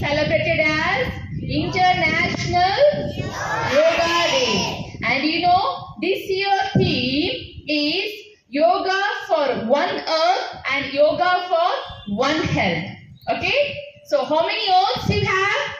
celebrated as International Yoga Day. And you know, this year theme is Yoga for One Earth and Yoga for One Health. Okay? So how many earths you have?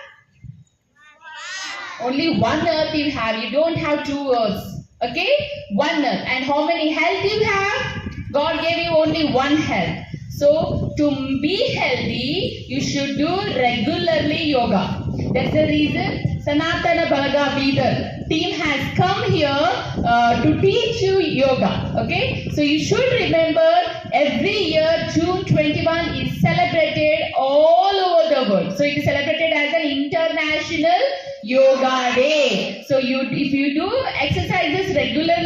Only one earth you have. You don't have two earths. Okay? One earth. And how many health you have? God gave you only one health. So to be healthy, you should do regularly yoga. That's the reason Sanatana Balaga Bidar team has come here uh, to teach you yoga. Okay? So you should remember every year June 21 is celebrated all over the world. So it is celebrated as an international yoga day. So you if you do exercises regularly,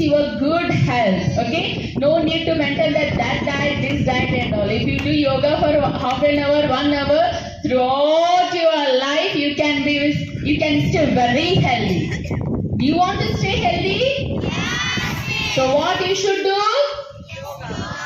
it gives you a good health. Okay? No need to mention that that diet, this diet and all. If you do yoga for half an hour, one hour, throughout your life you can be you can stay very healthy. Do you want to stay healthy? Yes. So what you should do?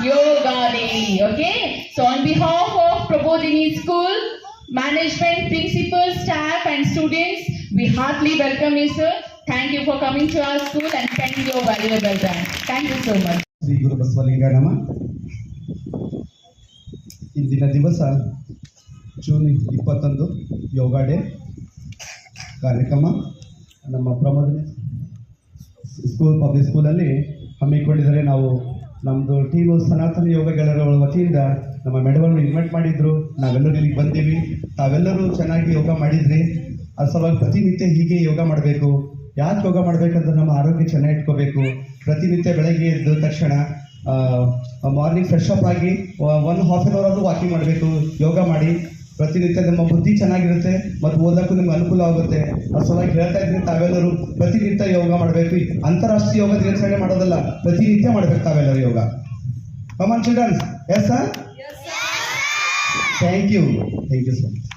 Yoga daily, okay? So on behalf of Prabodhini School, management, principal, staff and students, we heartily welcome you sir. Thank you for coming to our school and spending your valuable time. Thank you so much. Shri Guru Basavalinga ನಮ ಇಂದಿನ ದಿವಸ June ಇಪ್ಪತ್ತೊಂದು ಯೋಗ day ಕಾರ್ಯಕ್ರಮ. ನಮ್ಮ Pramoda school public ಸ್ಕೂಲಲ್ಲಿ ಹಮ್ಮಿಕೊಂಡಿದ್ದಾರೆ. ನಾವು ನಮ್ಮದು team ಸನಾತನ ಯೋಗ ಗೆಳೆಯರ ವತಿಯಿಂದ ನಮ್ಮ ಮೇಡಮನ್ನು ಇನ್ವೈಟ್ ಮಾಡಿದ್ರು. ನಾವೆಲ್ಲರೂ ಇಲ್ಲಿಗೆ ಬಂದೀವಿ. ತಾವೆಲ್ಲರೂ ಚೆನ್ನಾಗಿ ಯೋಗ ಮಾಡಿದ್ರಿ. ಆ ಸಲುವಾಗಿ ಪ್ರತಿನಿತ್ಯ ಹೀಗೆ ಯೋಗ ಮಾಡಬೇಕು. ಯಾಕೆ ಯೋಗ ಮಾಡಬೇಕಂದ್ರೆ ನಮ್ಮ ಆರೋಗ್ಯ ಚೆನ್ನಾಗಿ ಇಟ್ಕೋಬೇಕು? ಪ್ರತಿನಿತ್ಯ ಬೆಳಗ್ಗೆ ಎದ್ದ ತಕ್ಷಣ ಮಾರ್ನಿಂಗ್ ಫ್ರೆಶ್ ಅಪ್ ಆಗಿ ಒನ್ ಹಾಫ್ ಆನ್ ಅವರ್ ಆದರೂ ವಾಕಿಂಗ್ ಮಾಡಬೇಕು. ಯೋಗ ಮಾಡಿ ಪ್ರತಿನಿತ್ಯ ನಮ್ಮ ಬುದ್ಧಿ ಚೆನ್ನಾಗಿರುತ್ತೆ ಮತ್ತು ಓದೋಕ್ಕೂ ನಿಮ್ಗೆ ಅನುಕೂಲ ಆಗುತ್ತೆ. ಆ ಸಲ ಹೇಳ್ತಾ ಇದ್ದೀನಿ ತಾವೆಲ್ಲರೂ ಪ್ರತಿನಿತ್ಯ ಯೋಗ ಮಾಡಬೇಕು. ಅಂತಾರಾಷ್ಟ್ರೀಯ ಯೋಗ ದಿನಾಚರಣೆ ಮಾಡೋದಲ್ಲ ಪ್ರತಿನಿತ್ಯ ಮಾಡಬೇಕು ತಾವೆಲ್ಲರೂ yoga. Come on childrens yes sir thank you thank you so much